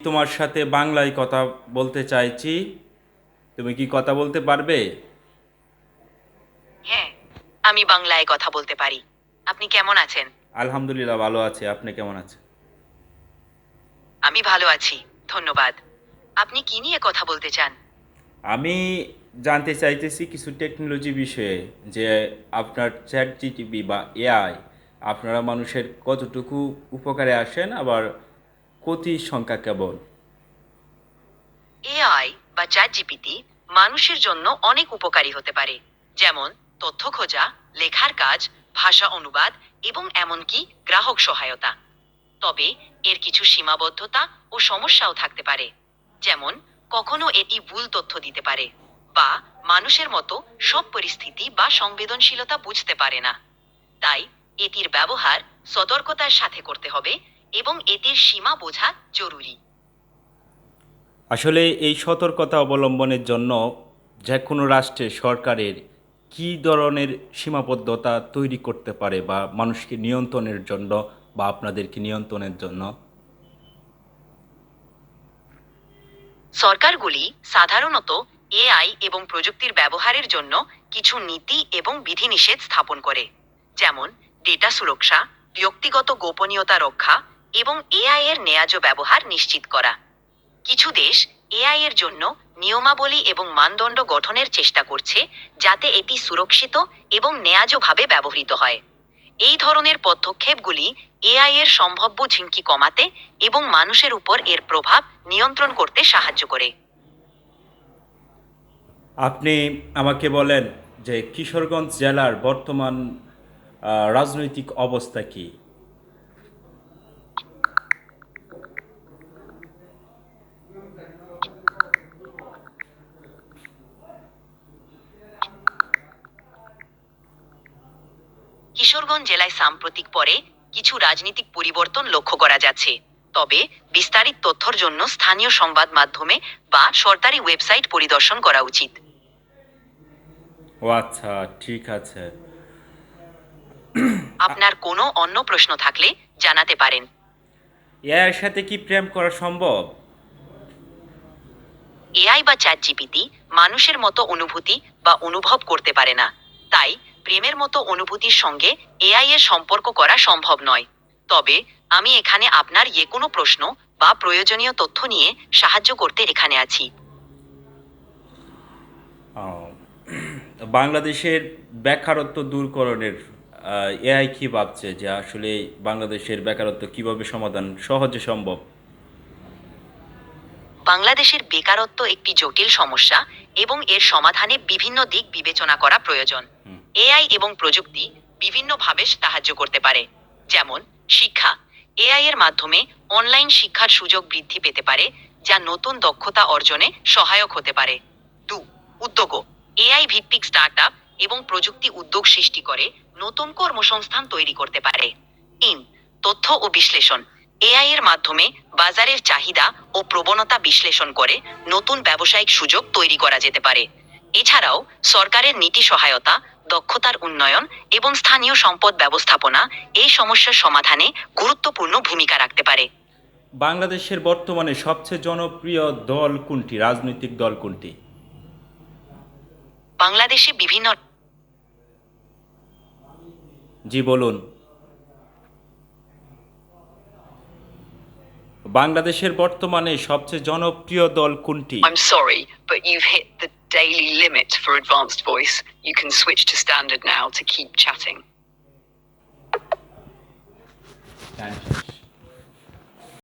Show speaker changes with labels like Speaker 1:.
Speaker 1: তোমার সাথে বাংলায় কথা বলতে চাইছি। তুমি কি কথা বলতে পারবে?
Speaker 2: হ্যাঁ আমি বাংলায় কথা বলতে পারি। আপনি কেমন আছেন?
Speaker 1: আলহামদুলিল্লাহ ভালো আছে। আপনি কেমন আছেন?
Speaker 2: আমি ভালো আছি ধন্যবাদ। আপনি কি নিয়ে কথা বলতে চান?
Speaker 1: আমি জানতে চাইতেছি কিছু টেকনোলজি বিষয়ে যে আপনার চ্যাট জিটিভি বা এআই আপনারা মানুষের কতটুকু উপকারে আসেন আবার ক্ষতি সংখ্যা কেবল?
Speaker 2: এআই বা চ্যাট জিপিটি মানুষের জন্য অনেক উপকারী হতে পারে, যেমন তথ্য খোঁজা, লেখার কাজ, ভাষা অনুবাদ এবং এমনকি গ্রাহক সহায়তা। তবে এর কিছু সীমাবদ্ধতা ও সমস্যাও থাকতে পারে, যেমন কখনো এটি ভুল তথ্য দিতে পারে বা মানুষের মতো সব পরিস্থিতি বা সংবেদনশীলতা বুঝতে পারে না। তাই এটির ব্যবহার সতর্কতার সাথে করতে হবে এবং এটির সীমা বোঝা জরুরি।
Speaker 1: আসলে এই সতর্কতা অবলম্বনের জন্য যে কোনো রাষ্ট্রে সরকারের কী ধরনের সীমাবদ্ধতা তৈরি করতে পারে বা মানুষকে নিয়ন্ত্রণের জন্য বা আপনাদেরকে নিয়ন্ত্রণের জন্য?
Speaker 2: সরকারগুলি সাধারণত এআই এবং প্রযুক্তির ব্যবহারের জন্য কিছু নীতি এবং বিধিনিষেধ স্থাপন করে যেমন ডেটা সুরক্ষা ব্যক্তিগত গোপনীয়তা রক্ষা এবং এআই এর ন্যায্য ব্যবহার নিশ্চিত করা। কিছু দেশ এআই এর জন্য নিয়মাবলী এবং মানদণ্ড গঠনের চেষ্টা করছে, যাতে এটি সুরক্ষিত এবং ন্যায্যভাবে ব্যবহৃত হয়। এই ধরনের পদক্ষেপগুলি এআই এর সম্ভাব্য ঝিঙ্কি কমাতে এবং মানুষের উপর এর প্রভাব নিয়ন্ত্রণ করতে সাহায্য করে।
Speaker 1: আপনি আমাকে বলেন যে কিশোরগঞ্জ জেলার বর্তমান রাজনৈতিক অবস্থা কী?
Speaker 2: কিশোরগঞ্জ জেলায় সাম্প্রতিক পরে কিছু রাজনৈতিক পরিবর্তন লক্ষ্য করা যাচ্ছে। তবে বিস্তারিত তথ্যর জন্য স্থানীয় সংবাদ মাধ্যমে বা সরকারি ওয়েবসাইট পরিদর্শন করা উচিত।
Speaker 1: ও আচ্ছা ঠিক আছে।
Speaker 2: আপনার কোনো অন্য প্রশ্ন থাকলে জানাতে পারেন।
Speaker 1: এর সাথে কি প্রেম করা সম্ভব?
Speaker 2: এআই বা চ্যাট জিপিটি মানুষের মতো অনুভূতি বা অনুভব করতে পারে না। তাই প্রেমের মতো অনুভূতির সঙ্গে এআই এর সম্পর্ক করা সম্ভব নয়। তবে আমি এখানে আপনার যে কোনো প্রশ্ন বা প্রয়োজনীয় তথ্য নিয়ে সাহায্য করতে এখানে আছি।
Speaker 1: বাংলাদেশের বেকারত্ব দূরকরণের এআই কি ভাবছে যে আসলে বাংলাদেশের বেকারত্ব কীভাবে সমাধান সহজে সম্ভব?
Speaker 2: বাংলাদেশের বেকারত্ব একটি জটিল সমস্যা এবং এর সমাধানে বিভিন্ন দিক বিবেচনা করা প্রয়োজন। এআই এবং প্রযুক্তি বিভিন্নভাবে সাহায্য করতে পারে। যেমন, শিক্ষা। এআই এর মাধ্যমে অনলাইন শিক্ষার সুযোগ বৃদ্ধি পেতে পারে, যা নতুন দক্ষতা অর্জনে সহায়ক হতে পারে। দু উদ্যোগ এআই ভিত্তিক স্টার্টআপ এবং প্রযুক্তি উদ্যোগ সৃষ্টি করে নতুন কর্মসংস্থান তৈরি করতে পারে। তিন, তথ্য ও বিশ্লেষণ। এআই এর মাধ্যমে বাজারের চাহিদা ও প্রবণতা বিশ্লেষণ করে নতুন ব্যবসায়িক সুযোগ তৈরি করা যেতে পারে। এছাড়াও সরকারের নীতি সহায়তা দক্ষতার উন্নয়ন এবং স্থানীয় সম্পদ ব্যবস্থাপনা এই সমস্যার সমাধানে গুরুত্বপূর্ণ ভূমিকা রাখতে পারে।
Speaker 1: বাংলাদেশের বর্তমানে সবচেয়ে জনপ্রিয় দল কোনটি? রাজনৈতিক দল কোনটি?
Speaker 2: বাংলাদেশে বিভিন্ন
Speaker 1: জি বলুন। বাংলাদেশের বর্তমানে সবচেয়ে জনপ্রিয় দল কোনটি
Speaker 3: I'm sorry, but you've hit the daily limit for advanced voice. You can switch to standard now to keep chatting.